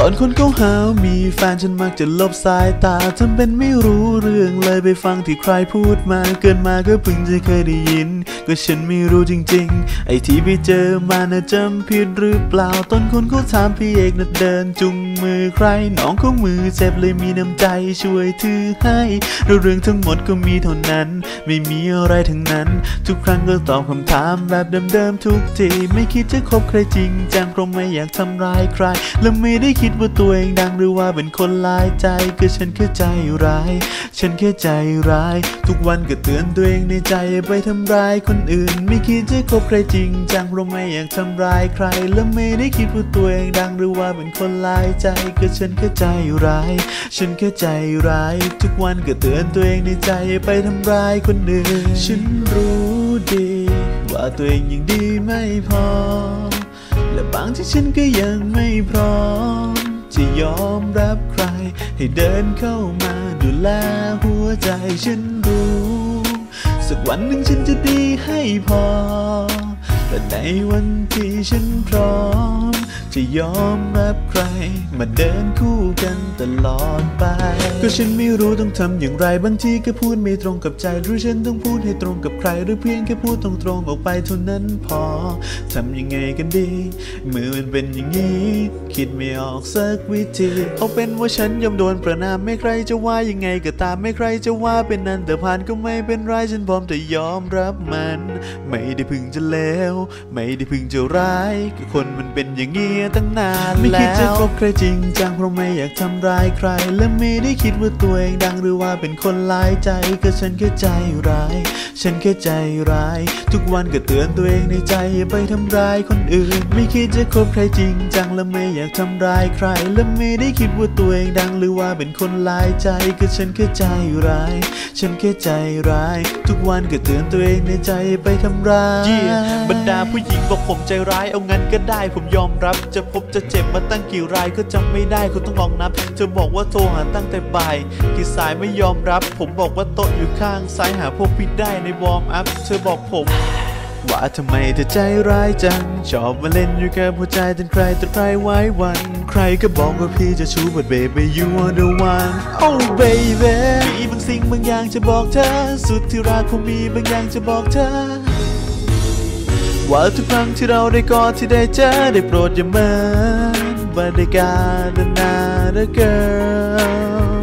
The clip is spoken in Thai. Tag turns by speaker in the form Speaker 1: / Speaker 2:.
Speaker 1: ตอนคนเขาหามีแฟนฉันมักจะลบสายตาทำเป็นไม่รู้เรื่องเลยไปฟังที่ใครพูดมาเกินมาก็เพิ่งจะเคยได้ยิน ก็ฉันไม่รู้จริงๆ ไอ้ที่ไปเจอมาน่ะจำผิดหรือเปล่า ตอนคนเขาถามพี่เอกน่ะเดินจุงมือใคร น้องเขามือเจ็บเลยมีน้ำใจช่วยถือให้แล้วเรื่องทั้งหมดก็มีเท่านั้น ไม่มีอะไรทั้งนั้น ทุกครั้งก็ตอบคำถามแบบเดิมๆทุกที ไม่คิดจะคบใครจริงจังเพราะไม่อยากทำร้ายใคร และไม่ได้คิดว่าตัวเองดังหรือว่าเป็นคนลายใจก็ฉันแค่ใจร้าย ฉันแค่ใจร้าย ทุกวันก็เตือนตัวเองในใจไปทำร้ายคนอื่น ไม่คิดจะคบใครจริงจังเพราะไม่อยากทำร้ายใคร และไม่ได้คิดว่าตัวเองดังหรือว่าเป็นคนลายใจก็ฉันแค่ใจร้าย ฉันแค่ใจร้าย ทุกวันก็เตือนตัวเองในใจไปทำร้ายคนอื่น ฉันรู้ดี ว่าตัวเองยังดีไม่พอ และบางที่ฉันก็ยังไม่พร้อม จะยอมรับใคร ให้เดินเข้ามาดูแลหัวใจฉันรู้ วันหนึ่งฉันจะดีให้พอ แต่ในวันที่ฉันพร้อม จะยอมรับใคร มาเดินคู่กันตลอดไป ก็ฉันไม่รู้ต้องทำอย่างไรบางทีก็พูดไม่ตรงกับใจ หรือฉันต้องพูดให้ตรงกับใคร หรือเพียงแค่พูดตรงๆออกไปเท่านั้นพอทำยังไงกันดีเมื่อมันเป็นอย่างนี้ คิดไม่ออกสักวิธีเอาเป็นว่าฉันยอมโดนประนามไม่ใครจะว่ายังไงก็ตามไม่ใครจะว่าเป็นนั้นแต่ผ่านก็ไม่เป็นไรฉันพร้อมจะยอมรับมัน ไม่ได้พึงจะเลวไม่ได้พึงจะร้ายก็คนมันเป็นอย่างนี้ตั้งนานแล้ว ไม่คิดจะคบใครจริงจังเพราะไม่อยากทำร้ายใคร และไม่ได้คิดว่าตัวเองดังหรือว่าเป็นคนลายใจก็ฉันแค่ใจร้าย ฉันแค่ใจร้าย ทุกวันก็เตือนตัวเองในใจอย่าไปทำร้ายคนอื่น ไม่คิดจะคบใครจริงจังและไม่อยากทำร้ายใคร และไม่ได้คิดว่าตัวเองดังหรือว่าเป็นคนลายใจก็ฉันแค่ใจร้าย ฉันแค่ใจร้าย ทุกวันก็เตือนตัวเองในใจอย่าไปทำร้ายบรรดาผู้หญิงบอกผมใจร้ายเอางั้นก็ได้ผมยอมรับ จะพบจะเจ็บมาตั้งกี่รายก็จำไม่ได้คุณต้องลองนับเธอบอกว่าโทรหาตั้งแต่บ่ายกี่สายไม่ยอมรับ ผมบอกว่าโต๊ะอยู่ข้างซ้ายหาพวกพี่ได้ในวอร์มอัพเธอบอกผม ว่าทำไมเธอใจร้ายจัง ชอบมาเล่นอยู่กับหัวใจจนใครต่อใครไว้วัน ใครก็บอกว่าพี่จะชู้ but baby you are the one oh baby มีบางสิ่งบางอย่างจะบอกเธอ สุดที่รักคงมีบางอย่างจะบอกเธอ ว่าทุกครั้งที่เราได้กอดที่ได้เจอได้โปรดอย่าเมินบรรยากาศ another girl